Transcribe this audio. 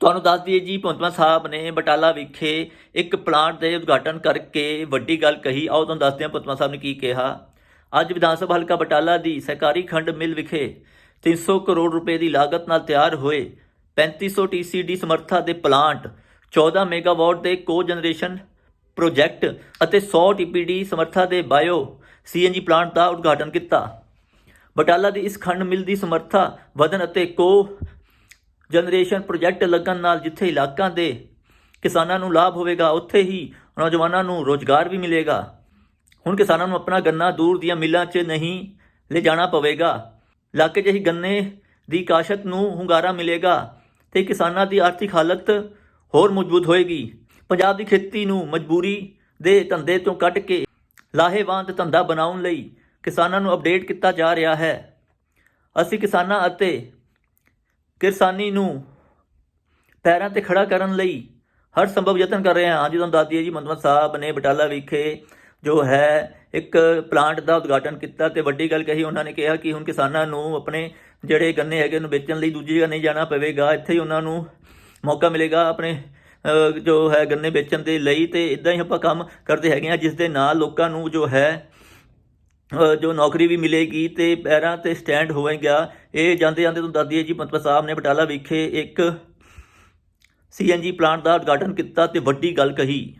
ਤੁਹਾਨੂੰ ਦੱਸ ਦਈਏ ਜੀ, ਭਗਵੰਤ ਸਾਹਿਬ ਨੇ ਬਟਾਲਾ ਵਿਖੇ ਇੱਕ ਪਲਾਂਟ ਦੇ ਉਦਘਾਟਨ ਕਰਕੇ ਵੱਡੀ ਗੱਲ ਕਹੀ। ਆਓ ਤੁਹਾਨੂੰ ਦੱਸਦੇ ਹਾਂ ਭਗਵੰਤ ਸਾਹਿਬ ਨੇ ਕੀ ਕਿਹਾ। ਅੱਜ ਵਿਧਾਨ ਸਭਾ ਹਲਕਾ ਬਟਾਲਾ ਦੀ ਸਹਿਕਾਰੀ ਖੰਡ ਮਿਲ ਵਿਖੇ 300 ਕਰੋੜ ਰੁਪਏ ਦੀ ਲਾਗਤ ਨਾਲ ਤਿਆਰ ਹੋਏ 3500 TCD ਸਮਰੱਥਾ ਦੇ ਪਲਾਂਟ 14 ਮੈਗਾਵਾਟ ਦੇ ਕੋ ਜਨਰੇਸ਼ਨ ਪ੍ਰੋਜੈਕਟ ਅਤੇ 100 TPD ਸਮਰੱਥਾ ਦੇ ਬਾਇਓ CNG ਪਲਾਂਟ ਦਾ ਉਦਘਾਟਨ ਕੀਤਾ। ਬਟਾਲਾ ਦੀ ਇਸ ਖੰਡ ਮਿਲ ਦੀ ਸਮਰੱਥਾ ਵਧਣ ਅਤੇ ਕੋ ਜਨਰੇਸ਼ਨ ਪ੍ਰੋਜੈਕਟ ਲੱਗਣ ਨਾਲ ਜਿੱਥੇ ਇਲਾਕਿਆਂ ਦੇ ਕਿਸਾਨਾਂ ਨੂੰ ਲਾਭ ਹੋਵੇਗਾ, ਉੱਥੇ ਹੀ ਨੌਜਵਾਨਾਂ ਨੂੰ ਰੋਜ਼ਗਾਰ ਵੀ ਮਿਲੇਗਾ। ਹੁਣ ਕਿਸਾਨਾਂ ਨੂੰ ਆਪਣਾ ਗੰਨਾ ਦੂਰ ਦੀਆਂ ਮਿੱਲਾਂ 'ਚ ਨਹੀਂ ਲੈ ਜਾਣਾ ਪਵੇਗਾ। ਇਲਾਕੇ 'ਚ ਹੀ ਗੰਨੇ ਦੀ ਕਾਸ਼ਤ ਨੂੰ ਹੁੰਗਾਰਾ ਮਿਲੇਗਾ ਤੇ ਕਿਸਾਨਾਂ ਦੀ ਆਰਥਿਕ ਹਾਲਤ ਹੋਰ ਮਜ਼ਬੂਤ ਹੋਏਗੀ। ਪੰਜਾਬ ਦੀ ਖੇਤੀ ਨੂੰ ਮਜਬੂਰੀ ਦੇ ਧੰਦੇ ਤੋਂ ਕੱਢ ਕੇ ਲਾਹੇਵੰਦ ਧੰਦਾ ਬਣਾਉਣ ਲਈ ਕਿਸਾਨਾਂ ਨੂੰ ਅਪਡੇਟ ਕੀਤਾ ਜਾ ਰਿਹਾ ਹੈ। ਅਸੀਂ ਕਿਸਾਨਾਂ ਅਤੇ ਕਿਰਸਾਨੀ ਨੂੰ ਪੈਰਾਂ ਤੇ ਖੜਾ ਕਰਨ ਲਈ ਹਰ ਸੰਭਵ ਯਤਨ ਕਰ ਰਹੇ ਹਾਂ। ਅੱਜ ਤੁਹਾਨੂੰ ਦੱਸਦੀ ਹੈ ਜੀ ਮੰਤਵਤ ਸਾਹਿਬ ਨੇ ਬਟਾਲਾ ਵਿਖੇ ਜੋ ਹੈ, ਇੱਕ ਪਲਾਂਟ ਦਾ ਉਦਘਾਟਨ ਕੀਤਾ ਤੇ ਵੱਡੀ ਗੱਲ ਕਹੀ। ਉਹਨਾਂ ਨੇ ਕਿਹਾ ਕਿ ਹੁਣ ਕਿਸਾਨਾਂ ਨੂੰ ਆਪਣੇ ਜਿਹੜੇ ਗੰਨੇ ਹੈਗੇ ਨੂੰ ਵੇਚਣ ਲਈ ਦੂਜੀ ਜਗ੍ਹਾ ਨਹੀਂ ਜਾਣਾ ਪਵੇਗਾ। ਇੱਥੇ ਹੀ ਉਹਨਾਂ ਨੂੰ ਮੌਕਾ ਮਿਲੇਗਾ ਆਪਣੇ ਜੋ ਹੈ ਗੰਨੇ ਵੇਚਣ ਦੇ ਲਈ ਤੇ ਇਦਾਂ ਹੀ ਆਪਾਂ ਕੰਮ ਕਰਦੇ ਹੈਗੇ ਆ ਜਿਸ ਦੇ ਨਾਲ ਲੋਕਾਂ ਨੂੰ ਜੋ ਹੈ ਜੋ ਨੌਕਰੀ ਵੀ ਮਿਲੇਗੀ ਤੇ ਪੈਰਾਂ ਤੇ ਸਟੈਂਡ ਹੋਵੇਗਾ। ਇਹ ਜਾਂਦੇ ਜਾਂਦੇ ਤੁਹਾਨੂੰ ਦੱਸ ਦਈਏ ਜੀ ਮੰਤਰੀ ਸਾਹਿਬ ਨੇ ਬਟਾਲਾ ਵਿਖੇ ਇੱਕ ਸੀਐਨਜੀ ਪਲਾਂਟ ਦਾ ਉਦਘਾਟਨ ਕੀਤਾ ਤੇ ਵੱਡੀ ਗੱਲ ਕਹੀ।